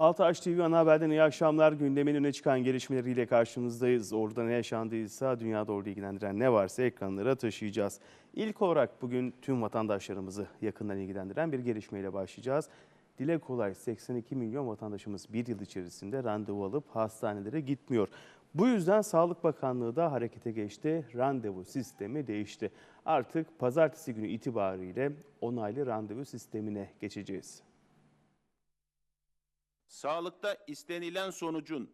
Altaş TV ana haberden iyi akşamlar. Gündemin öne çıkan gelişmeleriyle karşınızdayız. Orada ne yaşandıysa dünyada orada ilgilendiren ne varsa ekranlara taşıyacağız. İlk olarak bugün tüm vatandaşlarımızı yakından ilgilendiren bir gelişmeyle başlayacağız. Dile kolay 82 milyon vatandaşımız bir yıl içerisinde randevu alıp hastanelere gitmiyor. Bu yüzden Sağlık Bakanlığı da harekete geçti. Randevu sistemi değişti. Artık pazartesi günü itibariyle onaylı randevu sistemine geçeceğiz. Sağlıkta istenilen sonucun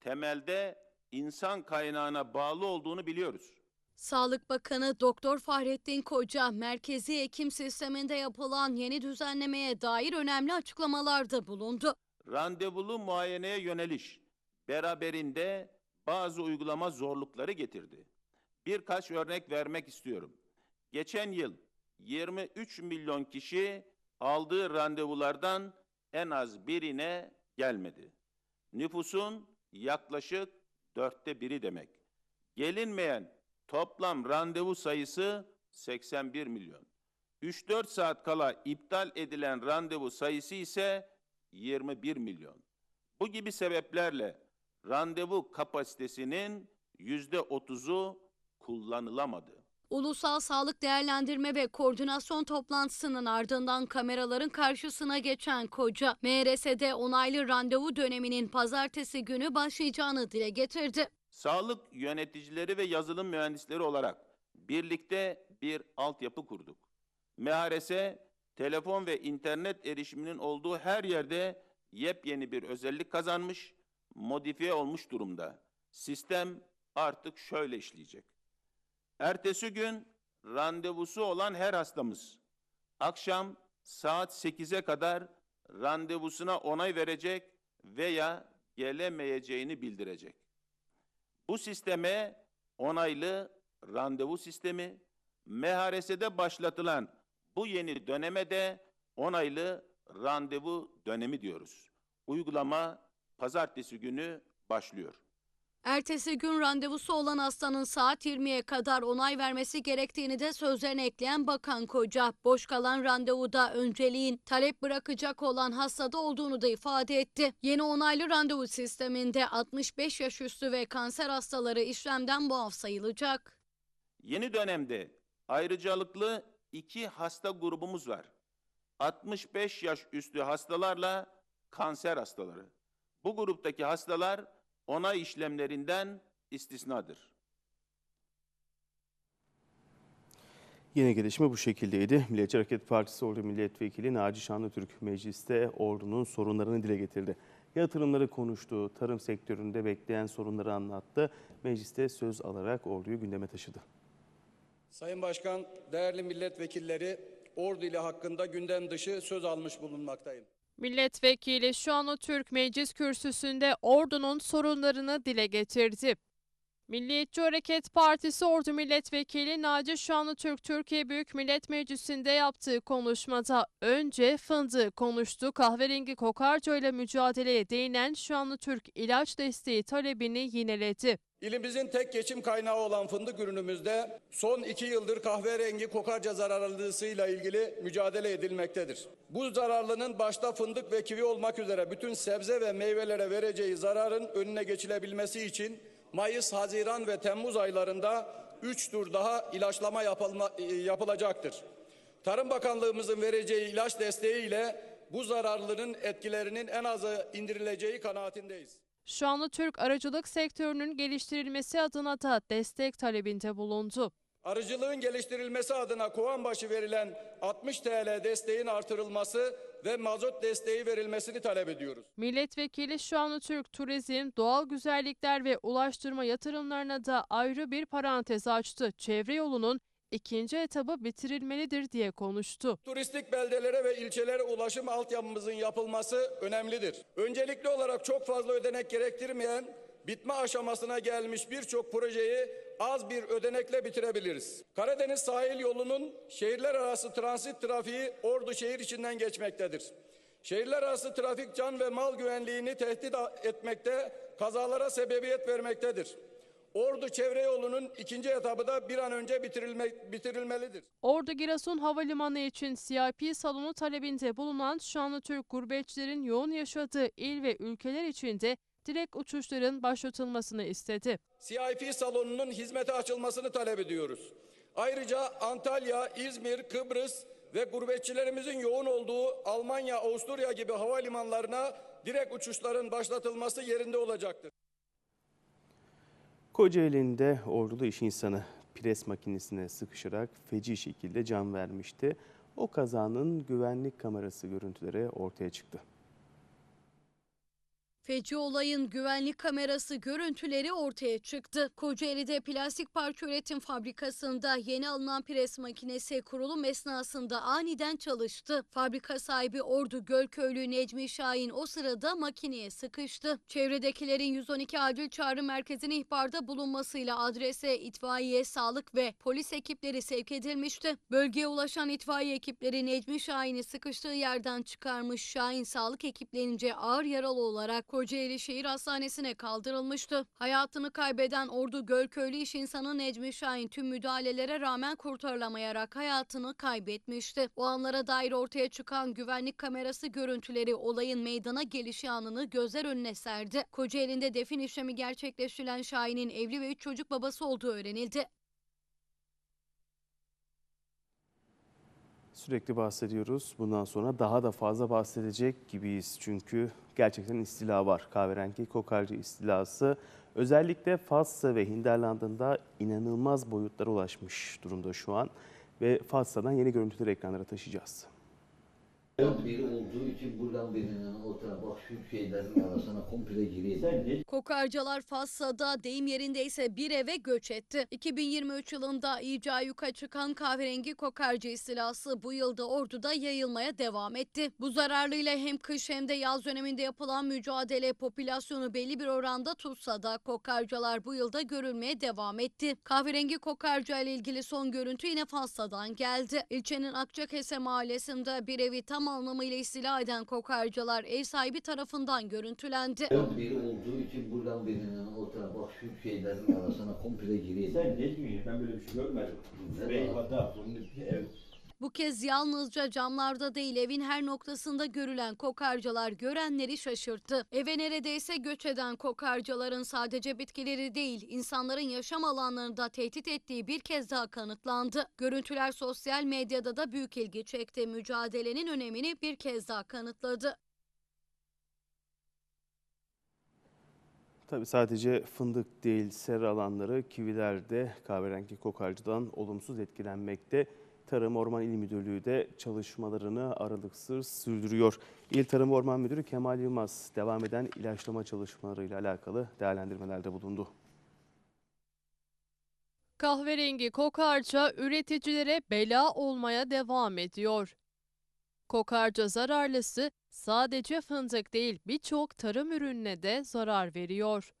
temelde insan kaynağına bağlı olduğunu biliyoruz. Sağlık Bakanı Doktor Fahrettin Koca, merkezi hekim sisteminde yapılan yeni düzenlemeye dair önemli açıklamalarda bulundu. Randevulu muayeneye yöneliş beraberinde bazı uygulama zorlukları getirdi. Birkaç örnek vermek istiyorum. Geçen yıl 23 milyon kişi aldığı randevulardan en az birine gelmedi. Nüfusun yaklaşık dörtte biri demek. Gelinmeyen toplam randevu sayısı 81 milyon. 3-4 saat kala iptal edilen randevu sayısı ise 21 milyon. Bu gibi sebeplerle randevu kapasitesinin yüzde otuzu kullanılamadı. Ulusal Sağlık Değerlendirme ve Koordinasyon toplantısının ardından kameraların karşısına geçen Koca, MRS'de onaylı randevu döneminin pazartesi günü başlayacağını dile getirdi. Sağlık yöneticileri ve yazılım mühendisleri olarak birlikte bir altyapı kurduk. MHRS, telefon ve internet erişiminin olduğu her yerde yepyeni bir özellik kazanmış, modifiye olmuş durumda. Sistem artık şöyle işleyecek. Ertesi gün randevusu olan her hastamız akşam saat 8'e kadar randevusuna onay verecek veya gelemeyeceğini bildirecek. Bu sisteme onaylı randevu sistemi, MHRS'de başlatılan bu yeni döneme de onaylı randevu dönemi diyoruz. Uygulama pazartesi günü başlıyor. Ertesi gün randevusu olan hastanın saat 20'ye kadar onay vermesi gerektiğini de sözlerine ekleyen Bakan Koca, boş kalan randevuda önceliğin talep bırakacak olan hastada olduğunu da ifade etti. Yeni onaylı randevu sisteminde 65 yaş üstü ve kanser hastaları işlemden muaf sayılacak. Yeni dönemde ayrıcalıklı iki hasta grubumuz var. 65 yaş üstü hastalarla kanser hastaları. Bu gruptaki hastalar onay işlemlerinden istisnadır. Yine gelişme bu şekildeydi. Milliyetçi Hareket Partisi Ordu Milletvekili Naci Şanlıtürk mecliste ordunun sorunlarını dile getirdi. Yatırımları konuştu, tarım sektöründe bekleyen sorunları anlattı. Mecliste söz alarak orduyu gündeme taşıdı. Sayın Başkan, değerli milletvekilleri, Ordu ile hakkında gündem dışı söz almış bulunmaktayım. Milletvekili Şanlı Türk Meclis Kürsüsü'nde ordunun sorunlarını dile getirdi. Milliyetçi Hareket Partisi Ordu Milletvekili Naci Şanlı Türk Türkiye Büyük Millet Meclisi'nde yaptığı konuşmada önce fındığı konuştu. Kahverengi kokarca ile mücadeleye değinen Şanlı Türk ilaç desteği talebini yineledi. İlimizin tek geçim kaynağı olan fındık ürünümüzde son iki yıldır kahverengi kokarca zararlılığıyla ilgili mücadele edilmektedir. Bu zararlının başta fındık ve kivi olmak üzere bütün sebze ve meyvelere vereceği zararın önüne geçilebilmesi için Mayıs, Haziran ve Temmuz aylarında 3 tur daha ilaçlama yapılma, e, yapılacaktır. Tarım Bakanlığımızın vereceği ilaç desteğiyle bu zararlının etkilerinin en azı indirileceği kanaatindeyiz. Şanlı Türk aracılık sektörünün geliştirilmesi adına da destek talebinde bulundu. Arıcılığın geliştirilmesi adına kovan başı verilen 60 TL desteğin artırılması ve mazot desteği verilmesini talep ediyoruz. Milletvekili Şanlı Türk Turizm, doğal güzellikler ve ulaştırma yatırımlarına da ayrı bir parantez açtı. Çevre yolunun ikinci etabı bitirilmelidir diye konuştu. Turistik beldelere ve ilçelere ulaşım altyapımızın yapılması önemlidir. Öncelikli olarak çok fazla ödenek gerektirmeyen bitme aşamasına gelmiş birçok projeyi az bir ödenekle bitirebiliriz. Karadeniz sahil yolunun şehirler arası transit trafiği Ordu şehir içinden geçmektedir. Şehirler arası trafik can ve mal güvenliğini tehdit etmekte, kazalara sebebiyet vermektedir. Ordu çevre yolunun ikinci etabı da bir an önce bitirilme, bitirilmelidir. Ordu Giresun Havalimanı için CIP salonu talebinde bulunan Şanlı Türk gurbetçilerin yoğun yaşadığı il ve ülkeler içinde direkt uçuşların başlatılmasını istedi. CIP salonunun hizmete açılmasını talep ediyoruz. Ayrıca Antalya, İzmir, Kıbrıs ve gurbetçilerimizin yoğun olduğu Almanya, Avusturya gibi havalimanlarına direkt uçuşların başlatılması yerinde olacaktır. Kocaeli'nde ordulu iş insanı pres makinesine sıkışarak feci şekilde can vermişti. O kazanın güvenlik kamerası görüntüleri ortaya çıktı. Feci olayın güvenlik kamerası görüntüleri ortaya çıktı. Kocaeli'de plastik parça üretim fabrikasında yeni alınan pres makinesi kurulum esnasında aniden çalıştı. Fabrika sahibi Ordu Gölköylü Necmi Şahin o sırada makineye sıkıştı. Çevredekilerin 112 acil çağrı merkezine ihbarda bulunmasıyla adrese itfaiye, sağlık ve polis ekipleri sevk edilmişti. Bölgeye ulaşan itfaiye ekipleri Necmi Şahin'i sıkıştığı yerden çıkarmış. Şahin sağlık ekiplerince ağır yaralı olarak Kocaeli Şehir Hastanesi'ne kaldırılmıştı. Hayatını kaybeden Ordu Gölköylü iş insanı Necmi Şahin tüm müdahalelere rağmen kurtarılamayarak hayatını kaybetmişti. O anlara dair ortaya çıkan güvenlik kamerası görüntüleri olayın meydana gelişi anını gözler önüne serdi. Kocaeli'nde defin işlemi gerçekleştirilen Şahin'in evli ve üç çocuk babası olduğu öğrenildi. Sürekli bahsediyoruz. Bundan sonra daha da fazla bahsedecek gibiyiz. Çünkü gerçekten istila var. Kahverengi kokarcı istilası özellikle Fatsa ve Hinterland'ında inanılmaz boyutlara ulaşmış durumda şu an. Ve Fatsa'dan yeni görüntüleri ekranlara taşıyacağız. Biri olduğu için buradan birinin o tarafa bak şu şeylerin arasına komple gireyim. Kokarcalar Fassa'da deyim yerindeyse bir eve göç etti. 2023 yılında iyice ayyuka çıkan kahverengi kokarca istilası bu yılda Ordu'da yayılmaya devam etti. Bu zararlıyla hem kış hem de yaz döneminde yapılan mücadele popülasyonu belli bir oranda tutsa da kokarcalar bu yılda görülmeye devam etti. Kahverengi kokarca ile ilgili son görüntü yine Fassa'dan geldi. İlçenin Akçakese mahallesinde bir evi tam anlamıyla istila eden kokarcalar ev sahibi tarafından görüntülendi. biri olduğu için buradan birinin o tarafa bak şu şeylerin arasına komple gireyim. Sen ne diyorsun? Ben böyle bir şey görmedim. Beyhada bunun ev Bu kez yalnızca camlarda değil evin her noktasında görülen kokarcalar görenleri şaşırttı. Eve neredeyse göç eden kokarcaların sadece bitkileri değil insanların yaşam alanlarını da tehdit ettiği bir kez daha kanıtlandı. Görüntüler sosyal medyada da büyük ilgi çekti. Mücadelenin önemini bir kez daha kanıtladı. Tabii sadece fındık değil, sera alanları, kiviler de kahverengi kokarcıdan olumsuz etkilenmekte. Tarım Orman İl Müdürlüğü de çalışmalarını aralıksız sürdürüyor. İl Tarım Orman Müdürü Kemal Yılmaz devam eden ilaçlama çalışmalarıyla alakalı değerlendirmelerde bulundu. Kahverengi kokarca üreticilere bela olmaya devam ediyor. Kokarca zararlısı sadece fındık değil birçok tarım ürününe de zarar veriyor.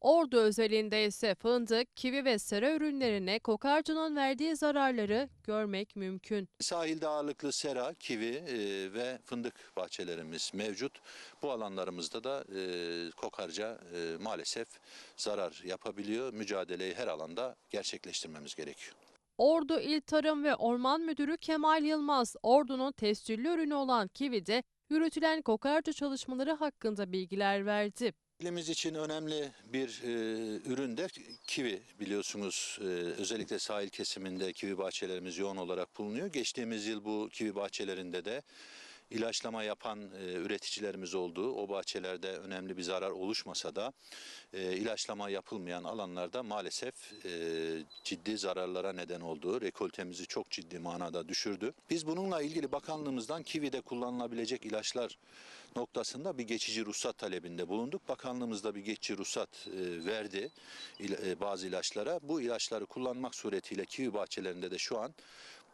Ordu özelinde ise fındık, kivi ve sera ürünlerine kokarcanın verdiği zararları görmek mümkün. Sahilde ağırlıklı sera, kivi e, ve fındık bahçelerimiz mevcut. Bu alanlarımızda da e, kokarca e, maalesef zarar yapabiliyor. Mücadeleyi her alanda gerçekleştirmemiz gerekiyor. Ordu İl Tarım ve Orman Müdürü Kemal Yılmaz, Ordu'nun tescilli ürünü olan kivide yürütülen kokarca çalışmaları hakkında bilgiler verdi. İlimiz için önemli bir e, ürün de kivi biliyorsunuz. E, özellikle sahil kesiminde kivi bahçelerimiz yoğun olarak bulunuyor. Geçtiğimiz yıl bu kivi bahçelerinde de ilaçlama yapan e, üreticilerimiz oldu. O bahçelerde önemli bir zarar oluşmasa da e, ilaçlama yapılmayan alanlarda maalesef e, ciddi zararlara neden oldu. Rekoltemizi çok ciddi manada düşürdü. Biz bununla ilgili bakanlığımızdan kivide kullanılabilecek ilaçlar noktasında bir geçici ruhsat talebinde bulunduk. Bakanlığımız da bir geçici ruhsat e, verdi il- e, bazı ilaçlara. Bu ilaçları kullanmak suretiyle kivi bahçelerinde de şu an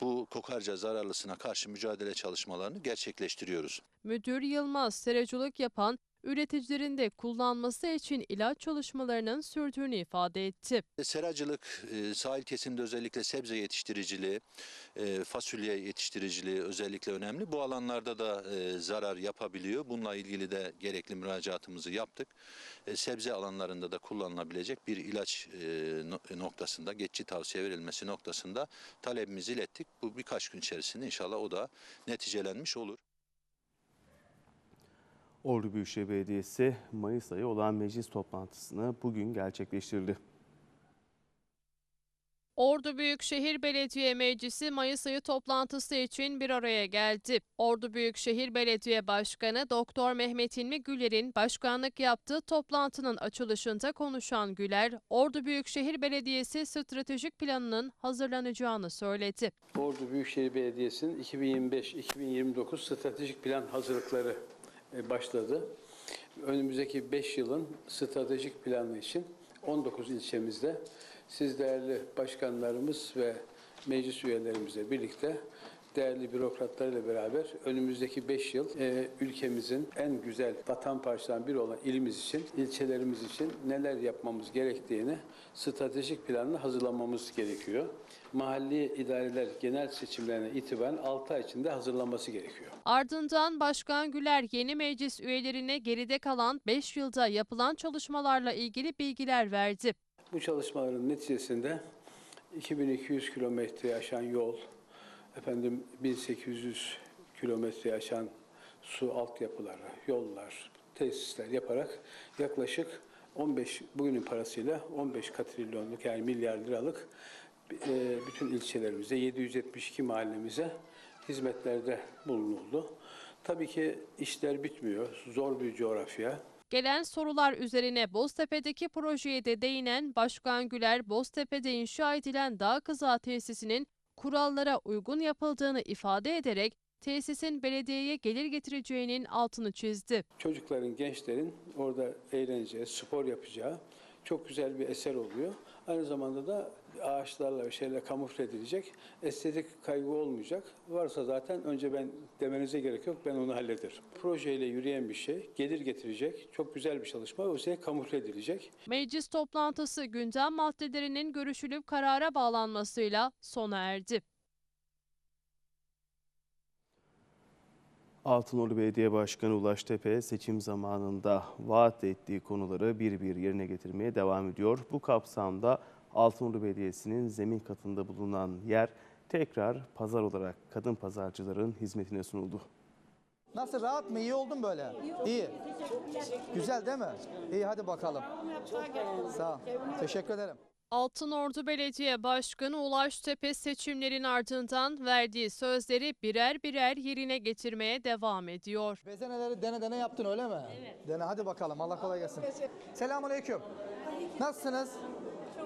bu kokarca zararlısına karşı mücadele çalışmalarını gerçekleştiriyoruz. Müdür Yılmaz seracılık yapan üreticilerin de kullanması için ilaç çalışmalarının sürdüğünü ifade etti. Seracılık, e, sahil kesimde özellikle sebze yetiştiriciliği, e, fasulye yetiştiriciliği özellikle önemli. Bu alanlarda da e, zarar yapabiliyor. Bununla ilgili de gerekli müracaatımızı yaptık. E, Sebze alanlarında da kullanılabilecek bir ilaç e, no- noktasında, geçici tavsiye verilmesi noktasında talebimizi ilettik. Bu birkaç gün içerisinde inşallah o da neticelenmiş olur. Ordu Büyükşehir Belediyesi Mayıs ayı olan meclis toplantısını bugün gerçekleştirdi. Ordu Büyükşehir Belediye Meclisi Mayıs ayı toplantısı için bir araya geldi. Ordu Büyükşehir Belediye Başkanı Doktor Mehmet İlmi Güler'in başkanlık yaptığı toplantının açılışında konuşan Güler, Ordu Büyükşehir Belediyesi stratejik planının hazırlanacağını söyledi. Ordu Büyükşehir Belediyesi'nin 2025-2029 stratejik plan hazırlıkları başladı. Önümüzdeki 5 yılın stratejik planı için 19 ilçemizde siz değerli başkanlarımız ve meclis üyelerimizle birlikte değerli bürokratlarıyla beraber önümüzdeki 5 yıl e, ülkemizin en güzel vatan parçalarından biri olan ilimiz için, ilçelerimiz için neler yapmamız gerektiğini stratejik planını hazırlamamız gerekiyor. Mahalli idareler genel seçimlerine itibaren 6 ay içinde hazırlanması gerekiyor. Ardından Başkan Güler yeni meclis üyelerine geride kalan 5 yılda yapılan çalışmalarla ilgili bilgiler verdi. Bu çalışmaların neticesinde 2200 kilometre aşan yol, efendim 1800 kilometre aşan su altyapıları, yollar, tesisler yaparak yaklaşık 15 bugünün parasıyla 15 katrilyonluk yani milyar liralık e, bütün ilçelerimize 772 mahallemize hizmetlerde bulunuldu. Tabii ki işler bitmiyor. Zor bir coğrafya. Gelen sorular üzerine Boztepe'deki projeye de değinen Başkan Güler, Boztepe'de inşa edilen dağ kızağı tesisinin kurallara uygun yapıldığını ifade ederek tesisin belediyeye gelir getireceğinin altını çizdi. çocukların, gençlerin orada eğleneceği, spor yapacağı çok güzel bir eser oluyor. Aynı zamanda da ağaçlarla ve şeyle kamufle edilecek. Estetik kaygı olmayacak. Varsa zaten önce ben demenize gerek yok. Ben onu hallederim. Projeyle yürüyen bir şey, gelir getirecek. Çok güzel bir çalışma. O şey kamufle edilecek. Meclis toplantısı gündem maddelerinin görüşülüp karara bağlanmasıyla sona erdi. Altınordu Belediye Başkanı Ulaş Tepe seçim zamanında vaat ettiği konuları bir bir yerine getirmeye devam ediyor. Bu kapsamda Altınordu Belediyesi'nin zemin katında bulunan yer tekrar pazar olarak kadın pazarcıların hizmetine sunuldu. Nasıl rahat mı? İyi oldun böyle? İyi. Güzel değil mi? İyi hadi bakalım. Sağ ol. Teşekkür ederim. Altınordu Belediye Başkanı Ulaş Tepe seçimlerin ardından verdiği sözleri birer birer yerine getirmeye devam ediyor. Bezeneleri dene dene yaptın öyle mi? Evet. Dene hadi bakalım. Allah kolay gelsin. Selamünaleyküm. Nasılsınız?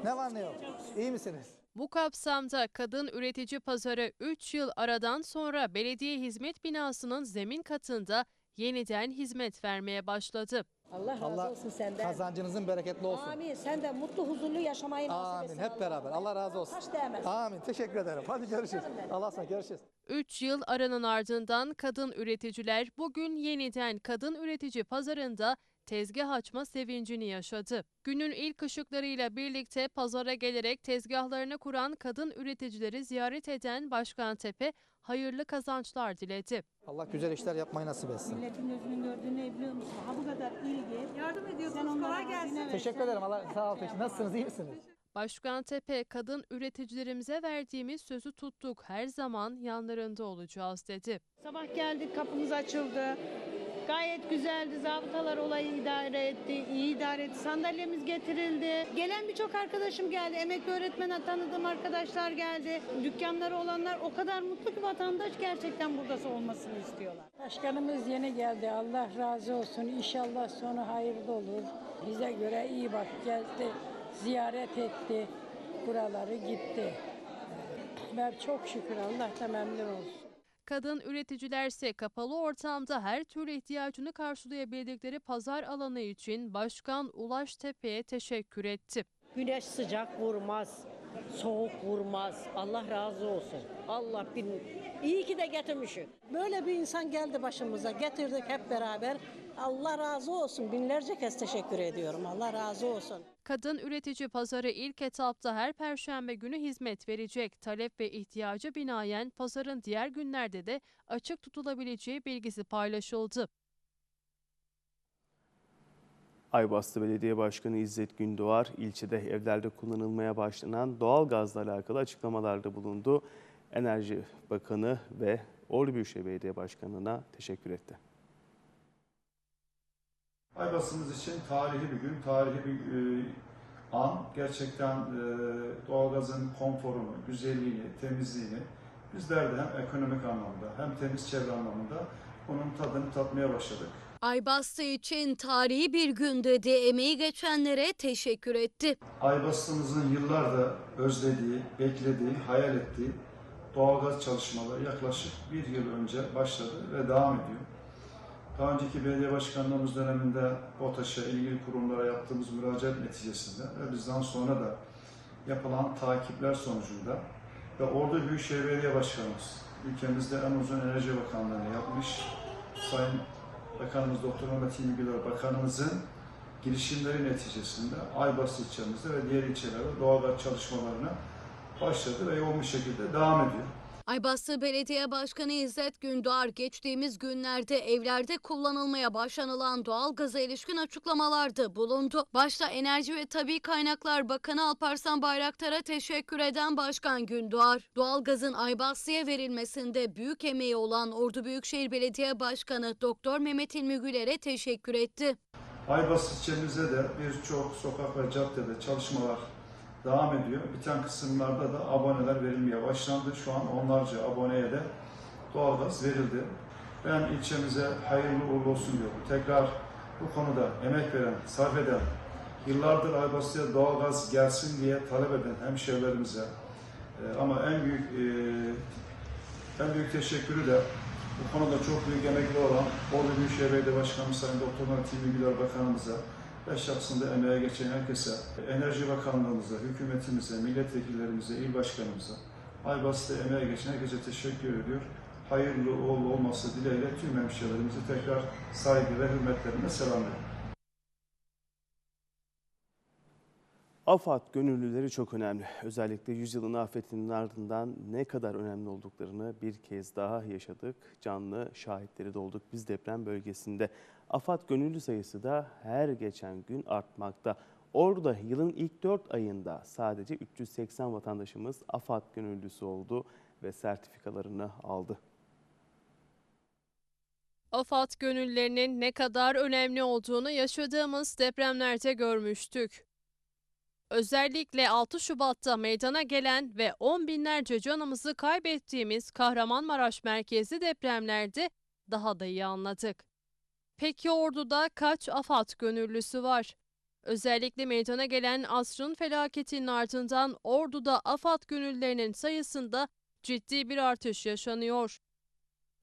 Ne var ne yok? İyi misiniz? Bu kapsamda kadın üretici pazarı 3 yıl aradan sonra belediye hizmet binasının zemin katında yeniden hizmet vermeye başladı. Allah razı Allah olsun senden. kazancınızın bereketli olsun. Amin. Sen de mutlu huzurlu yaşamayı nasip Amin. etsin. Hep beraber. Allah razı olsun. Taş değmez. Amin. Teşekkür ederim. Hadi görüşürüz. Allah'a emanet. Görüşürüz. 3 yıl aranın ardından kadın üreticiler bugün yeniden kadın üretici pazarında tezgah açma sevincini yaşadı. Günün ilk ışıklarıyla birlikte pazara gelerek tezgahlarını kuran kadın üreticileri ziyaret eden Başkan Tepe hayırlı kazançlar diledi. Allah güzel işler yapmayı nasip etsin. Milletin gözünün gördüğünü biliyor musun? Ha bu kadar ilgi. Yardım ediyorsunuz. Kolay gelsin. Teşekkür ederim. Allah sağ ol. Nasılsınız? iyi misiniz? Başkan Tepe, kadın üreticilerimize verdiğimiz sözü tuttuk, her zaman yanlarında olacağız dedi. Sabah geldik kapımız açıldı. Gayet güzeldi. Zabıtalar olayı idare etti. iyi idare etti. Sandalyemiz getirildi. Gelen birçok arkadaşım geldi. Emekli öğretmen tanıdığım arkadaşlar geldi. Dükkanları olanlar o kadar mutlu ki vatandaş gerçekten burada olmasını istiyorlar. Başkanımız yeni geldi. Allah razı olsun. İnşallah sonu hayırlı olur. Bize göre iyi bak geldi. Ziyaret etti. Buraları gitti. Ben çok şükür Allah da memnun olsun. Kadın üreticilerse kapalı ortamda her türlü ihtiyacını karşılayabildikleri pazar alanı için Başkan Ulaş Tepe'ye teşekkür etti. Güneş sıcak vurmaz. Soğuk vurmaz. Allah razı olsun. Allah bin... İyi ki de getirmişim. Böyle bir insan geldi başımıza. Getirdik hep beraber. Allah razı olsun. Binlerce kez teşekkür ediyorum. Allah razı olsun. Kadın üretici pazarı ilk etapta her perşembe günü hizmet verecek. Talep ve ihtiyacı binaen pazarın diğer günlerde de açık tutulabileceği bilgisi paylaşıldı. Aybastı Belediye Başkanı İzzet Gündoğar ilçede evlerde kullanılmaya başlanan doğal gazla alakalı açıklamalarda bulundu. Enerji Bakanı ve Ordu Büyükşehir Belediye Başkanı'na teşekkür etti. Aybasımız için tarihi bir gün, tarihi bir e, an. Gerçekten e, doğalgazın konforunu, güzelliğini, temizliğini bizler de hem ekonomik anlamda hem temiz çevre anlamında onun tadını tatmaya başladık. Aybastı için tarihi bir gün dedi. Emeği geçenlere teşekkür etti. Aybastımızın yıllarda özlediği, beklediği, hayal ettiği doğalgaz çalışmaları yaklaşık bir yıl önce başladı ve devam ediyor. Daha önceki belediye başkanlığımız döneminde BOTAŞ'a, ilgili kurumlara yaptığımız müracaat neticesinde ve bizden sonra da yapılan takipler sonucunda ve Ordu Büyükşehir Belediye Başkanımız ülkemizde en uzun Enerji Bakanlığı'nı yapmış Sayın Bakanımız Doktor Mehmet İlmi Bakanımızın girişimleri neticesinde Aybas ilçemizde ve diğer ilçelerde doğalgaz çalışmalarına başladı ve yoğun bir şekilde devam ediyor. Aybastı Belediye Başkanı İzzet Gündoğar geçtiğimiz günlerde evlerde kullanılmaya başlanılan doğalgaza ilişkin açıklamalarda bulundu. Başta Enerji ve Tabi Kaynaklar Bakanı Alparslan Bayraktar'a teşekkür eden Başkan Gündoğar, doğalgazın Aybastı'ya verilmesinde büyük emeği olan Ordu Büyükşehir Belediye Başkanı Doktor Mehmet İlmi Güler'e teşekkür etti. Aybas ilçemizde de birçok sokak ve caddede çalışmalar devam ediyor. Biten kısımlarda da aboneler verilmeye başlandı. Şu an onlarca aboneye de doğalgaz verildi. Ben ilçemize hayırlı uğurlu olsun diyorum. Tekrar bu konuda emek veren, sarf eden, yıllardır Aybastı'ya doğalgaz gelsin diye talep eden hemşehrilerimize e, ama en büyük e, en büyük teşekkürü de bu konuda çok büyük emekli olan Ordu Büyükşehir Belediye Başkanımız Sayın Doktor İlmi Güler Bakanımıza ve şahsında emeğe geçen herkese, Enerji Bakanlığımıza, hükümetimize, milletvekillerimize, il başkanımıza, Aybas'ta emeğe geçen herkese teşekkür ediyor. Hayırlı uğurlu olması dileğiyle tüm hemşehrilerimizi tekrar saygı ve hürmetlerimle selamlıyorum. AFAD gönüllüleri çok önemli. Özellikle yüzyılın afetinin ardından ne kadar önemli olduklarını bir kez daha yaşadık. Canlı şahitleri de olduk biz deprem bölgesinde. AFAD gönüllü sayısı da her geçen gün artmakta. Orada yılın ilk 4 ayında sadece 380 vatandaşımız AFAD gönüllüsü oldu ve sertifikalarını aldı. AFAD gönüllerinin ne kadar önemli olduğunu yaşadığımız depremlerde görmüştük. Özellikle 6 Şubat'ta meydana gelen ve on binlerce canımızı kaybettiğimiz Kahramanmaraş merkezli depremlerde daha da iyi anladık. Peki Ordu'da kaç AFAD gönüllüsü var? Özellikle meydana gelen asrın felaketinin ardından Ordu'da AFAD gönüllülerinin sayısında ciddi bir artış yaşanıyor.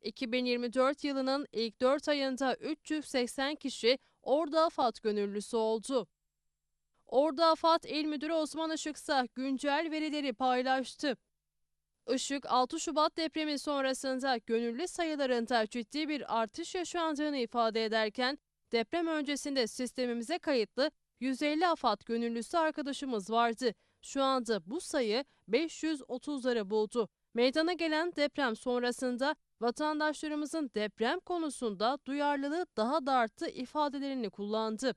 2024 yılının ilk 4 ayında 380 kişi Ordu AFAD gönüllüsü oldu. Ordu AFAD İl Müdürü Osman Işıksa güncel verileri paylaştı. Işık 6 Şubat depremi sonrasında gönüllü sayılarında ciddi bir artış yaşandığını ifade ederken deprem öncesinde sistemimize kayıtlı 150 AFAD gönüllüsü arkadaşımız vardı. Şu anda bu sayı 530'ları buldu. Meydana gelen deprem sonrasında vatandaşlarımızın deprem konusunda duyarlılığı daha da arttı ifadelerini kullandı.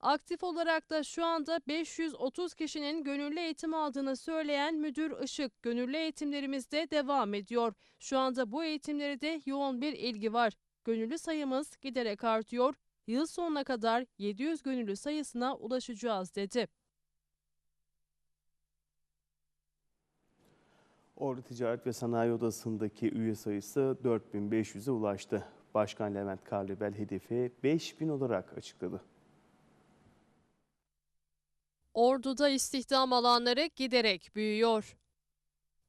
Aktif olarak da şu anda 530 kişinin gönüllü eğitim aldığını söyleyen Müdür Işık, gönüllü eğitimlerimizde devam ediyor. Şu anda bu eğitimlere de yoğun bir ilgi var. Gönüllü sayımız giderek artıyor. Yıl sonuna kadar 700 gönüllü sayısına ulaşacağız dedi. Ordu Ticaret ve Sanayi Odası'ndaki üye sayısı 4500'e ulaştı. Başkan Levent Karlıbel hedefi 5000 olarak açıkladı. Ordu'da istihdam alanları giderek büyüyor.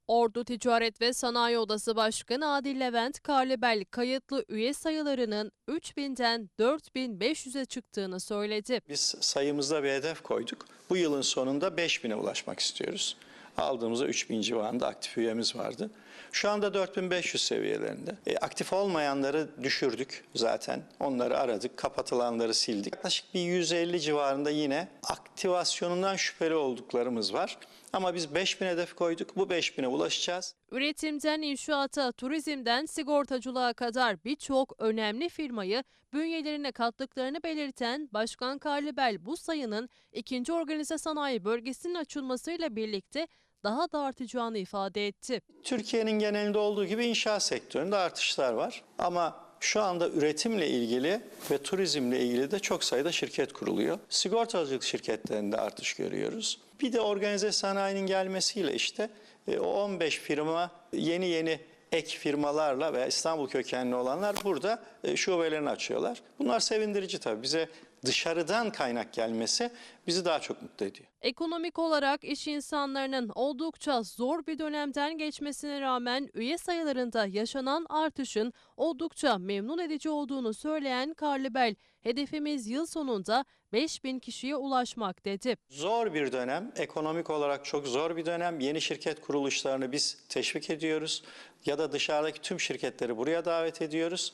Ordu Ticaret ve Sanayi Odası Başkanı Adil Levent Karlebel kayıtlı üye sayılarının 3000'den 4500'e çıktığını söyledi. Biz sayımızda bir hedef koyduk. Bu yılın sonunda 5000'e ulaşmak istiyoruz. Aldığımızda 3000 civarında aktif üyemiz vardı. Şu anda 4500 seviyelerinde. E, aktif olmayanları düşürdük zaten. Onları aradık, kapatılanları sildik. Yaklaşık bir 150 civarında yine aktivasyonundan şüpheli olduklarımız var. Ama biz 5000 hedef koyduk. Bu 5000'e ulaşacağız. Üretimden inşaata, turizmden sigortacılığa kadar birçok önemli firmayı bünyelerine kattıklarını belirten Başkan Karlibel bu sayının ikinci organize sanayi bölgesinin açılmasıyla birlikte daha da artacağını ifade etti. Türkiye'nin genelinde olduğu gibi inşaat sektöründe artışlar var. Ama şu anda üretimle ilgili ve turizmle ilgili de çok sayıda şirket kuruluyor. Sigortacılık şirketlerinde artış görüyoruz. Bir de organize sanayinin gelmesiyle işte e, o 15 firma yeni yeni ek firmalarla veya İstanbul kökenli olanlar burada e, şubelerini açıyorlar. Bunlar sevindirici tabii. Bize dışarıdan kaynak gelmesi bizi daha çok mutlu ediyor. Ekonomik olarak iş insanlarının oldukça zor bir dönemden geçmesine rağmen üye sayılarında yaşanan artışın oldukça memnun edici olduğunu söyleyen Karlibel, hedefimiz yıl sonunda 5000 kişiye ulaşmak dedi. Zor bir dönem, ekonomik olarak çok zor bir dönem. Yeni şirket kuruluşlarını biz teşvik ediyoruz ya da dışarıdaki tüm şirketleri buraya davet ediyoruz.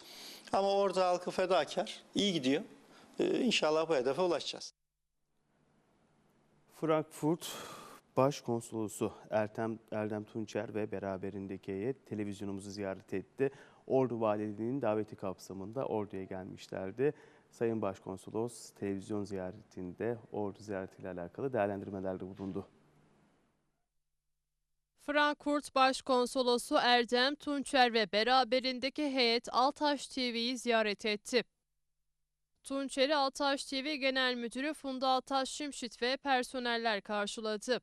Ama orada halkı fedakar, iyi gidiyor. Ee, İnşallah bu hedefe ulaşacağız. Frankfurt Başkonsolosu Ertem, Erdem Tunçer ve beraberindeki heyet televizyonumuzu ziyaret etti. Ordu Valiliğinin daveti kapsamında Ordu'ya gelmişlerdi. Sayın Başkonsolos televizyon ziyaretinde Ordu ziyaretiyle alakalı değerlendirmelerde bulundu. Frankfurt Başkonsolosu Erdem Tunçer ve beraberindeki heyet Altaş TV'yi ziyaret etti. Tunçer'i Altaş TV Genel Müdürü Funda Altaş Şimşit ve personeller karşıladı.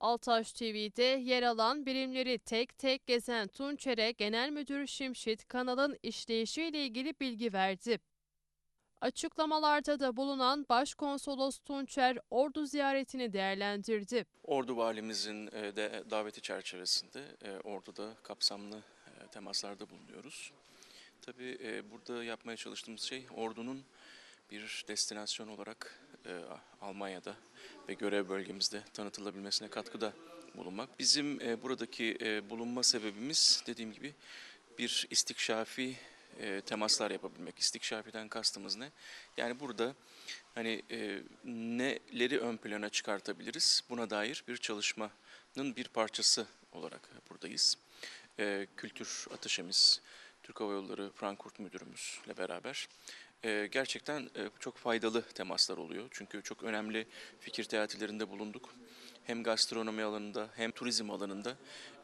Altaş TV'de yer alan birimleri tek tek gezen Tunçer'e Genel Müdür Şimşit kanalın işleyişiyle ilgili bilgi verdi. Açıklamalarda da bulunan Başkonsolos Tunçer Ordu ziyaretini değerlendirdi. Ordu valimizin e, de daveti çerçevesinde e, Ordu'da kapsamlı e, temaslarda bulunuyoruz. Tabii e, burada yapmaya çalıştığımız şey Ordu'nun bir destinasyon olarak e, Almanya'da ve görev bölgemizde tanıtılabilmesine katkıda bulunmak. Bizim e, buradaki bulunma sebebimiz dediğim gibi bir istikşafi temaslar yapabilmek. İstikşafiden kastımız ne? Yani burada hani neleri ön plana çıkartabiliriz? Buna dair bir çalışmanın bir parçası olarak buradayız. E, kültür ateşemiz, Türk Hava Yolları Frankfurt Müdürümüzle beraber e, gerçekten e, çok faydalı temaslar oluyor. Çünkü çok önemli fikir teatilerinde bulunduk. Hem gastronomi alanında hem turizm alanında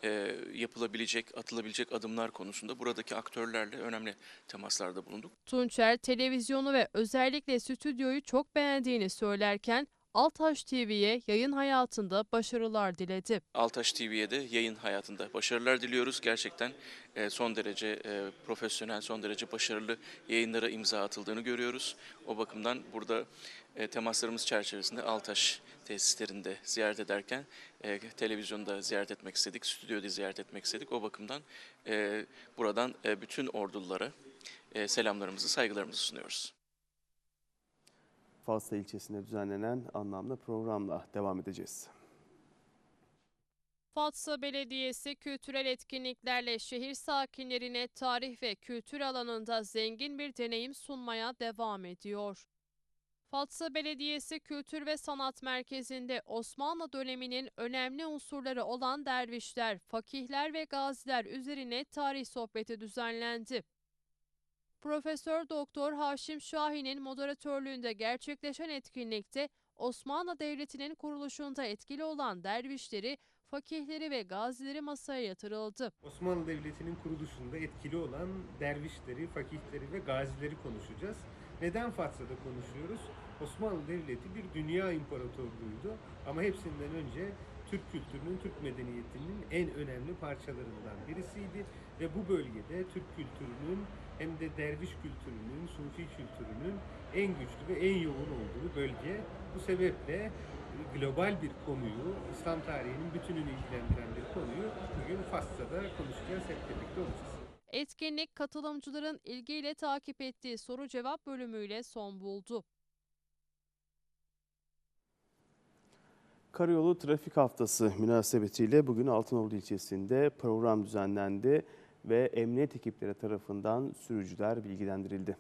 e, yapılabilecek, atılabilecek adımlar konusunda buradaki aktörlerle önemli temaslarda bulunduk. Tunçer televizyonu ve özellikle stüdyoyu çok beğendiğini söylerken Altaş TV'ye yayın hayatında başarılar diledi. Altaş TV'ye de yayın hayatında başarılar diliyoruz. Gerçekten e, son derece e, profesyonel, son derece başarılı yayınlara imza atıldığını görüyoruz. O bakımdan burada e, temaslarımız çerçevesinde Altaş tesislerinde ziyaret ederken televizyonda ziyaret etmek istedik, stüdyoda ziyaret etmek istedik. O bakımdan buradan bütün ordulara selamlarımızı, saygılarımızı sunuyoruz. Falsa ilçesinde düzenlenen anlamlı programla devam edeceğiz. Fatsa Belediyesi kültürel etkinliklerle şehir sakinlerine tarih ve kültür alanında zengin bir deneyim sunmaya devam ediyor. Fatsa Belediyesi Kültür ve Sanat Merkezi'nde Osmanlı döneminin önemli unsurları olan dervişler, fakihler ve gaziler üzerine tarih sohbeti düzenlendi. Profesör Doktor Haşim Şahin'in moderatörlüğünde gerçekleşen etkinlikte Osmanlı Devleti'nin kuruluşunda etkili olan dervişleri, fakihleri ve gazileri masaya yatırıldı. Osmanlı Devleti'nin kuruluşunda etkili olan dervişleri, fakihleri ve gazileri konuşacağız. Neden Fatsa'da konuşuyoruz? Osmanlı Devleti bir dünya imparatorluğuydu ama hepsinden önce Türk kültürünün, Türk medeniyetinin en önemli parçalarından birisiydi ve bu bölgede Türk kültürünün hem de derviş kültürünün, sufi kültürünün en güçlü ve en yoğun olduğu bölge. Bu sebeple global bir konuyu, İslam tarihinin bütününü ilgilendiren bir konuyu bugün Fassa'da konuşacağız, hep birlikte olacağız. Etkinlik katılımcıların ilgiyle takip ettiği soru cevap bölümüyle son buldu. Karayolu Trafik Haftası münasebetiyle bugün Altınordu ilçesinde program düzenlendi ve emniyet ekipleri tarafından sürücüler bilgilendirildi.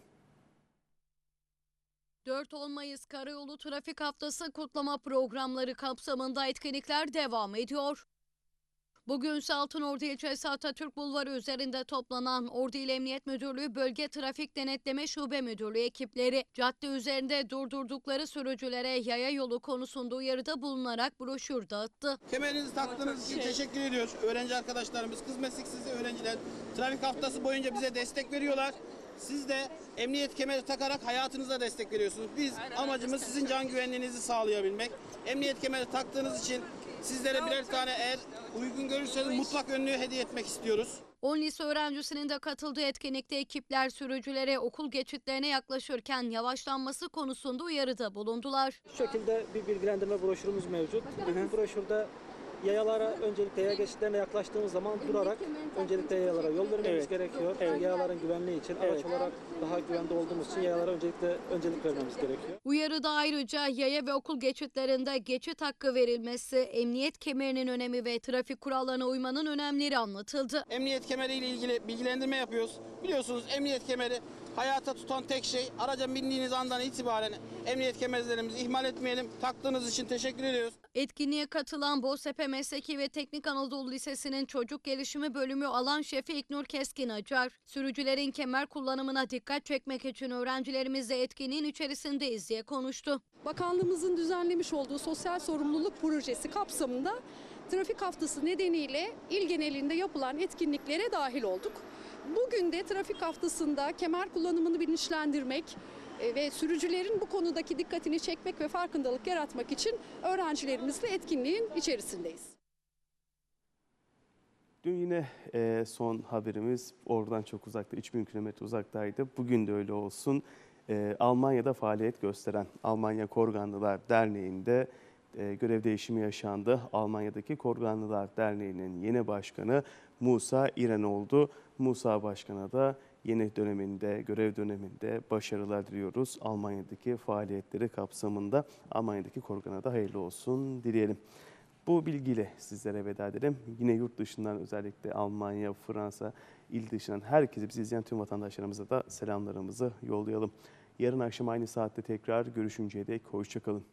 4-10 Mayıs Karayolu Trafik Haftası kutlama programları kapsamında etkinlikler devam ediyor. Bugün ise Altınordu ilçesi Atatürk Bulvarı üzerinde toplanan Ordu İl Emniyet Müdürlüğü Bölge Trafik Denetleme Şube Müdürlüğü ekipleri cadde üzerinde durdurdukları sürücülere yaya yolu konusunda uyarıda bulunarak broşür dağıttı. Kemerinizi taktığınız için teşekkür ediyoruz. Öğrenci arkadaşlarımız, kız mesleksiz öğrenciler trafik haftası boyunca bize destek veriyorlar. Siz de emniyet kemeri takarak hayatınıza destek veriyorsunuz. Biz amacımız sizin can güvenliğinizi sağlayabilmek. Emniyet kemeri taktığınız için sizlere birer tane eğer uygun görürseniz mutlak önlüğü hediye etmek istiyoruz. 10 lise öğrencisinin de katıldığı etkinlikte ekipler sürücülere okul geçitlerine yaklaşırken yavaşlanması konusunda uyarıda bulundular. Şu şekilde bir bilgilendirme broşürümüz mevcut. Broşürde yayalara öncelikle yaya geçitlerine yaklaştığımız zaman durarak öncelikle yayalara yol vermemiz gerekiyor. Yayaların güvenliği için araç olarak daha güvende olduğumuz için yayalara öncelikle öncelik vermemiz gerekiyor. Uyarıda ayrıca yaya ve okul geçitlerinde geçit hakkı verilmesi, emniyet kemerinin önemi ve trafik kurallarına uymanın önemleri anlatıldı. Emniyet kemeriyle ilgili bilgilendirme yapıyoruz. Biliyorsunuz emniyet kemeri hayata tutan tek şey. Araca bindiğiniz andan itibaren emniyet kemerlerimizi ihmal etmeyelim. Taktığınız için teşekkür ediyoruz. Etkinliğe katılan Boztepe Mesleki ve Teknik Anadolu Lisesi'nin Çocuk Gelişimi Bölümü alan şefi İknur Keskin Acar, sürücülerin kemer kullanımına dikkat çekmek için öğrencilerimizle etkinliğin içerisindeyiz diye konuştu. Bakanlığımızın düzenlemiş olduğu sosyal sorumluluk projesi kapsamında trafik haftası nedeniyle il genelinde yapılan etkinliklere dahil olduk. Bugün de trafik haftasında kemer kullanımını bilinçlendirmek e, ve sürücülerin bu konudaki dikkatini çekmek ve farkındalık yaratmak için öğrencilerimizle etkinliğin içerisindeyiz. Dün yine e, son haberimiz oradan çok uzakta, 3000 kilometre uzaktaydı. Bugün de öyle olsun. E, Almanya'da faaliyet gösteren Almanya Korganlılar Derneği'nde e, görev değişimi yaşandı. Almanya'daki Korganlılar Derneği'nin yeni başkanı Musa İren oldu. Musa Başkan'a da yeni döneminde, görev döneminde başarılar diliyoruz. Almanya'daki faaliyetleri kapsamında Almanya'daki Korgan'a da hayırlı olsun dileyelim. Bu bilgiyle sizlere veda edelim. Yine yurt dışından özellikle Almanya, Fransa, il dışından herkese bizi izleyen tüm vatandaşlarımıza da selamlarımızı yollayalım. Yarın akşam aynı saatte tekrar görüşünceye dek hoşçakalın.